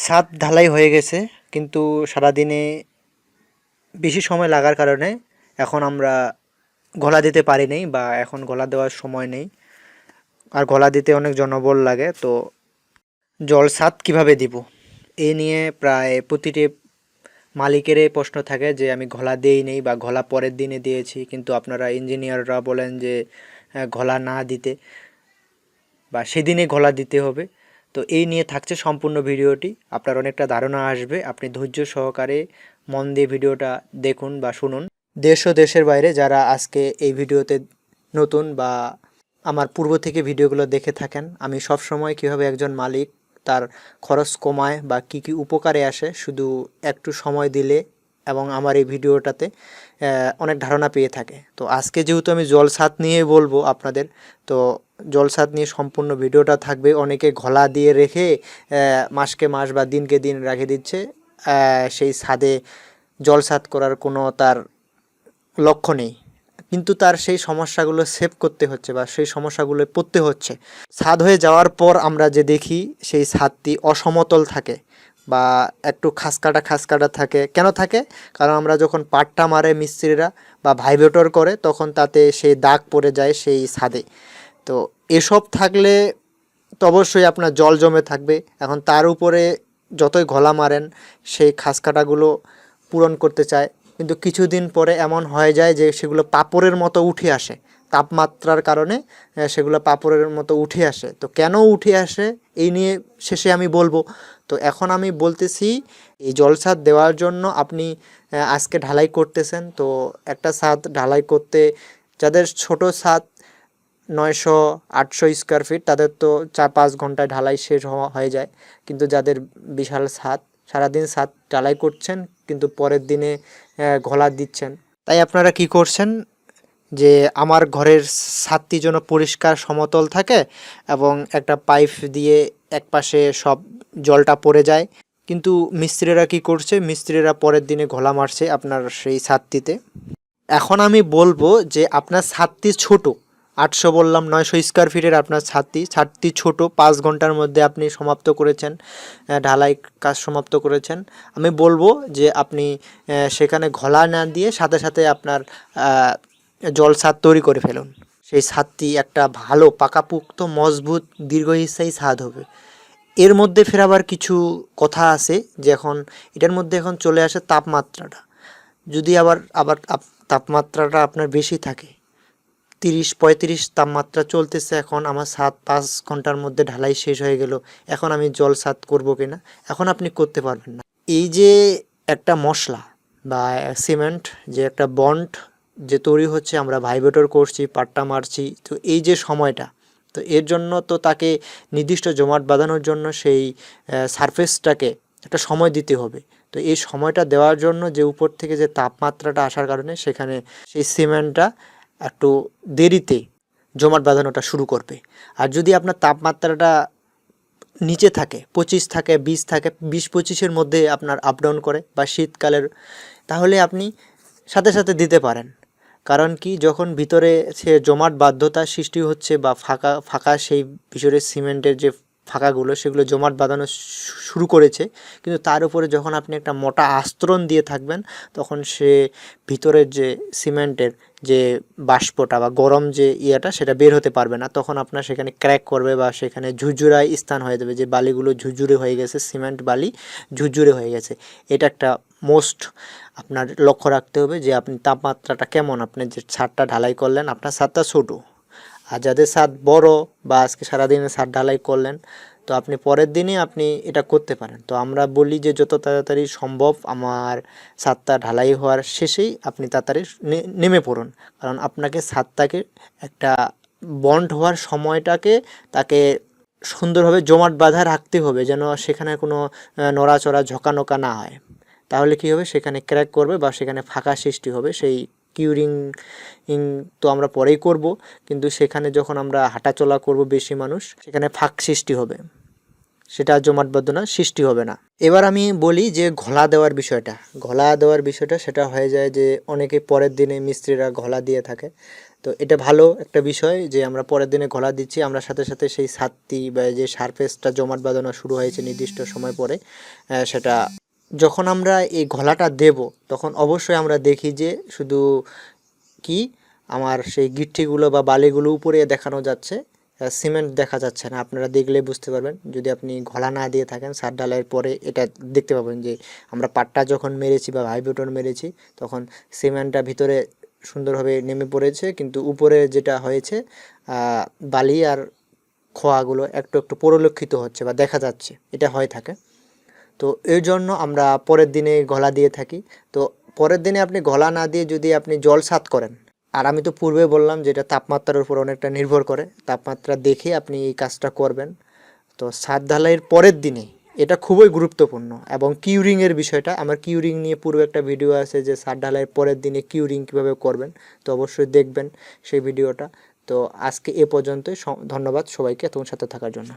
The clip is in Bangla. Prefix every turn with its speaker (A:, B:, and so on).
A: ছাদ ঢালাই হয়ে গেছে, কিন্তু সারাদিনে বেশি সময় লাগার কারণে এখন আমরা গলা দিতে পারি নাই বা এখন গলা দেওয়ার সময় নেই। আর গলা দিতে অনেক জনবল লাগে, তো জল ছাদ কীভাবে দিব? এ নিয়ে প্রায় প্রতিটি মালিকেরই প্রশ্ন থাকে যে, আমি ঘোলা দেই নেই বা ঘোলা পরের দিনে দিয়েছি, কিন্তু আপনারা ইঞ্জিনিয়াররা বলেন যে ঘোলা না দিতে বা সেদিনে ঘোলা দিতে হবে। তো এই নিয়ে থাকছে সম্পূর্ণ ভিডিওটি। আপনার অনেকটা ধারণা আসবে। আপনি ধৈর্য সহকারে মন দিয়ে ভিডিওটা দেখুন বা শুনুন। দেশ ও দেশের বাইরে যারা আজকে এই ভিডিওতে নতুন বা আমার পূর্ব থেকে ভিডিওগুলো দেখে থাকেন, আমি সব সময় কীভাবে একজন মালিক, তার খরচ কমায় বা কি কি উপকারে আসে, শুধু একটু সময় দিলে এবং আমার এই ভিডিওটাতে অনেক ধারণা পেয়ে থাকে। তো আজকে যেহেতু আমি জলসাত নিয়ে বলব আপনাদের, তো জলসাত নিয়ে সম্পূর্ণ ভিডিওটা থাকবে। অনেকে ঘোলা দিয়ে রেখে মাসকে মাস বা দিনকে দিন রেখে দিচ্ছে সেই ছাদে জলসাত করার কোনো তার লক্ষ্য নেই। কিন্তু তার সেই সমস্যাগুলো সেভ করতে হচ্ছে বা সেই সমস্যাগুলো পড়তে হচ্ছে। ছাদ হয়ে যাওয়ার পর আমরা যে দেখি, সেই ছাদটি অসমতল থাকে। বা একটু খাসকাটা খাসকাটা থাকে। কেন থাকে? কারণ আমরা যখন পাট্টা মারে মিস্ত্রিরা বা ভাইব্রেটর করে, তখন তাতে সেই দাগ পড়ে যায় সেই ছাদে। তো এসব থাকলে তো অবশ্যই আপনার জল জমে থাকবে। এখন তার উপরে যতই ঘোলা মারেন, সেই খাসকাটাগুলো পূরণ করতে চায়। কিন্তু কিছুদিন পরে এমন হয়ে যায় যে সেগুলো পাপড়ের মতো উঠে আসে। তাপমাত্রার কারণে সেগুলো পাপড়ের মতো উঠে আসে। তো কেন উঠে আসে? এই নিয়ে শেষে আমি বলব। তো এখন আমি বলতেছি, এই জলসাদ দেওয়ার জন্য আপনি আজকে ঢালাই করতেছেন। তো একটা ছাদ ঢালাই করতে, যাদের ছোট ছাদ নয়শো আটশো স্কোয়ার ফিট তাদের তো চার পাঁচ ঘন্টায় ঢালাই শেষ হয়ে যায়। কিন্তু যাদের বিশাল ছাদ সারাদিন ছাদ ঢালাই করছেন, কিন্তু পরের দিনে ঘোলা দিচ্ছেন। তাই আপনারা কি করছেন? যে আমার ঘরের ছাদটি যেন পরিষ্কার, সমতল থাকে এবং একটা পাইপ দিয়ে একপাশে সব জলটা পড়ে যায়। কিন্তু মিস্ত্রিরা কি করছে? মিস্ত্রিরা পরের দিনে ঘোলা মারছে আপনার সেই ছাদটিতে। এখন আমি বলব যে আপনার ছাদটি ছোট। আটশো বললাম, নয়শো স্কোয়ার ফিটের আপনার ছাদটি। ছাদটি ছোট, পাঁচ ঘণ্টার মধ্যে আপনি সমাপ্ত করেছেন ঢালাই কাজ সমাপ্ত করেছেন। আমি বলব যে আপনি সেখানে ঘোলা না দিয়ে সাথে সাথে আপনার জল ছাদ তৈরি করে ফেলুন। সেই ছাদটি একটা ভালো, পাকাপুক্ত, মজবুত, দীর্ঘস্থায়ী ছাদ হবে। এর মধ্যে ফের আবার কিছু কথা আছে যে এখন, এটার মধ্যে এখন চলে আসে তাপমাত্রাটা। যদি আবার আবার তাপমাত্রাটা আপনার বেশি থাকে, তিরিশ, পঁয়ত্রিশ তাপমাত্রা চলতেছে এখন, আমার সাত, পাঁচ ঘণ্টার মধ্যে ঢালাই শেষ হয়ে গেল, এখন আমি জল সাত করব কিনা? এখন আপনি করতে পারবেন না। এই যে একটা মশলা বা সিমেন্ট যে একটা বন্ড যে তৈরি হচ্ছে, আমরা ভাইব্রেটর করছি, পাট্টা মারছি, তো এই যে সময়টা, তো এর জন্য তো তাকে নির্দিষ্ট জমাট বাঁধানোর জন্য সেই সারফেসটাকে একটা সময় দিতে হবে। তো এই সময়টা দেওয়ার জন্য যে উপর থেকে যে তাপমাত্রাটা আসার কারণে সেখানে সেই সিমেন্টটা একটু দেরিতে জমাট বাঁধানোটা শুরু করবে। আর যদি আপনার তাপমাত্রাটা নিচে থাকে, পঁচিশ থাকে, বিশ থাকে, বিশ পঁচিশের মধ্যে আপনার আপ ডাউন করে বা শীতকালের, তাহলে আপনি সাথে সাথে দিতে পারেন। কারণ কি, যখন ভিতরে সে জমাট বাধ্যতা সৃষ্টি হচ্ছে বা ফাঁকা ফাঁকা সেই ভিতরে সিমেন্টের যে ফাঁকাগুলো, সেগুলো জমাট বাঁধানো শুরু করেছে। কিন্তু তার উপরে যখন আপনি একটা মোটা আস্তরণ দিয়ে থাকবেন, তখন সে ভিতরের যে সিমেন্টের যে বাষ্পটা বা গরম যে ইয়েটা, সেটা বের হতে পারবে না। তখন আপনার সেখানে ক্র্যাক করবে বা সেখানে ঝুরঝুরায় স্থান হয়ে যাবে। যে বালিগুলো ঝুরঝুরে হয়ে গেছে, সিমেন্ট বালি ঝুরঝুরে হয়ে গেছে। এটা একটা মোস্ট আপনার লক্ষ্য রাখতে হবে যে আপনি তাপমাত্রাটা কেমন, আপনি যে ছাদটা ঢালাই করলেন, আপনার ছাদটা ছোটো। আর যাদের ছাদ বড় বা আজকে সারাদিনে ছাদ ঢালাই করলেন, তো আপনি পরের দিনে আপনি এটা করতে পারেন। তো আমরা বলি যে যত তাড়াতাড়ি সম্ভব আমার ছাদটা ঢালাই হওয়ার শেষেই আপনি তাড়াতাড়ি নেমে পড়ুন। কারণ আপনাকে ছাদটাকে একটা বন্ড হওয়ার সময়টাকে তাকে সুন্দরভাবে জমাট বাঁধা রাখতে হবে যেন সেখানে কোনো নড়াচড়া, ঝোঁকানোকা না হয়। তাহলে কী হবে? সেখানে ক্র্যাক করবে বা সেখানে ফাঁকা সৃষ্টি হবে। সেই কিউরিং ইং তো আমরা পরেই করব। কিন্তু সেখানে যখন আমরা হাঁটাচলা করব বেশি মানুষ, সেখানে ফাঁক সৃষ্টি হবে। সেটা জমাটবদ্ধ না, সৃষ্টি হবে না। এবার আমি বলি যে ঘোলা দেওয়ার বিষয়টা। ঘোলা দেওয়ার বিষয়টা, সেটা হয়ে যায় যে অনেকে পরের দিনে মিস্ত্রিরা ঘোলা দিয়ে থাকে। তো এটা ভালো একটা বিষয় যে আমরা পরের দিনে ঘোলা দিচ্ছি। আমরা সাথে সাথে সেই ছাদটি বা যে সারফেসটা জমাট বাঁধানো শুরু হয়েছে নির্দিষ্ট সময় পরে সেটা যখন আমরা এই ঘোলাটা দেব, তখন অবশ্যই আমরা দেখি যে শুধু কি? আমার সেই গিট্টিগুলো বা বালিগুলো উপরে দেখানো যাচ্ছে সিমেন্ট দেখা যাচ্ছে না। আপনারা দেখলে বুঝতে পারবেন, যদি আপনি ঘোলা না দিয়ে থাকেন, সার ঢালাইয়ের পরে এটা দেখতে পাবেন যে আমরা পাটটা যখন মেরেছি বা ভাইব্রেটর মেরেছি, তখন সিমেন্টটা ভিতরে সুন্দরভাবে নেমে পড়েছে, কিন্তু উপরে যেটা হয়েছে বালি আর খোয়াগুলো একটু একটু পরিলক্ষিত হচ্ছে বা দেখা যাচ্ছে। এটা হয়ে থাকে। তো এর জন্য আমরা পরের দিনে গলা দিয়ে থাকি। তো পরের দিনে আপনি গলা না দিয়ে যদি আপনি জল সাত করেন, আর আমি তো পূর্বে বললাম যেটা তাপমাত্রার উপর অনেকটা নির্ভর করে, তাপমাত্রা দেখে আপনি এই কাজটা করবেন। তো সাত ঢালাইয়ের পরের দিনে এটা খুবই গুরুত্বপূর্ণ এবং কিউরিংয়ের বিষয়টা, আমার কিউরিং নিয়ে পূর্বে একটা ভিডিও আছে যে সাত ঢালাইয়ের পরের দিনে কিউরিং কীভাবে করবেন, তো অবশ্যই দেখবেন সেই ভিডিওটা। তো আজকে এ পর্যন্তই ধন্যবাদ সবাইকে তোমার সাথে থাকার জন্য।